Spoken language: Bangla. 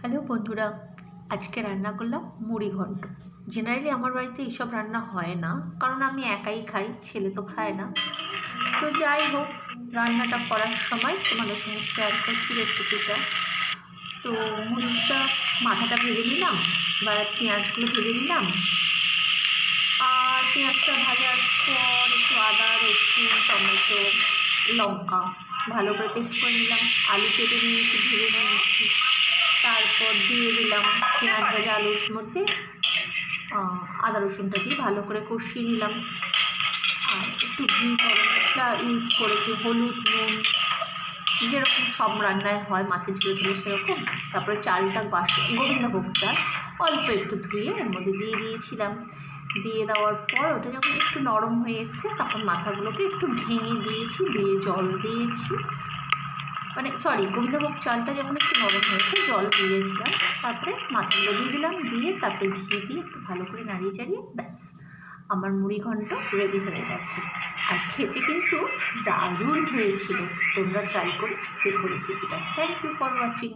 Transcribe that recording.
হ্যালো বন্ধুরা, আজকে রান্না করলাম মুড়ি ঘন্ট। জেনারেলি আমার বাড়িতে এইসব রান্না হয় না, কারণ আমি একাই খাই, ছেলে তো খায় না। তো যাই হোক, রান্নাটা করার সময় তোমাদের সঙ্গে শেয়ার করছি রেসিপিটা তো মুড়িটা মাথাটা ভেজে নিলাম, এবার পেঁয়াজগুলো ভেজে নিলাম। আর পেঁয়াজটা ভাজার পর একটু আদা, রসুন, টমেটো, লঙ্কা, ভালো করে পেস্ট করে নিলাম। আলু কেটে নিয়েছি, ভেজে নিয়েছি। তারপর দিয়ে দিলাম। পেঁয়াজ ভাজা, আলুর মধ্যে আদা রসুনটা দিয়ে ভালো করে কষিয়ে নিলাম। আর একটু ঘি, গরম মশলা ইউজ করেছি, হলুদ, নুন, যেরকম সব রান্নায় হয়, মাছের ঝোল ঝোলে সেরকম। তারপরে চালটা বাস, গোবিন্দভোগ চাল, অল্প একটু ধুয়ে এর মধ্যে দিয়ে দিয়েছিলাম। দিয়ে দেওয়ার পর ওটা যখন একটু নরম হয়ে এসছে, তখন মাথাগুলোকে একটু ভেঙে দিয়েছি, দিয়ে জল দিয়েছি। মানে সরি গোবিন্দভোগ চালটা যখন একটু নরম হয়েছে জল দিয়েছিলাম, তারপরে মাথাগুলো দিয়ে দিলাম, দিয়ে তারপরে ঘি দিয়ে একটু ভালো করে নাড়িয়ে চাড়িয়ে, ব্যাস, আমার মুড়ি ঘন্ট রেডি হয়ে গেছে। আর খেতে কিন্তু দারুণ হয়েছিল। তোমরা ট্রাই করে দেখো রেসিপিটা থ্যাংক ইউ ফর ওয়াচিং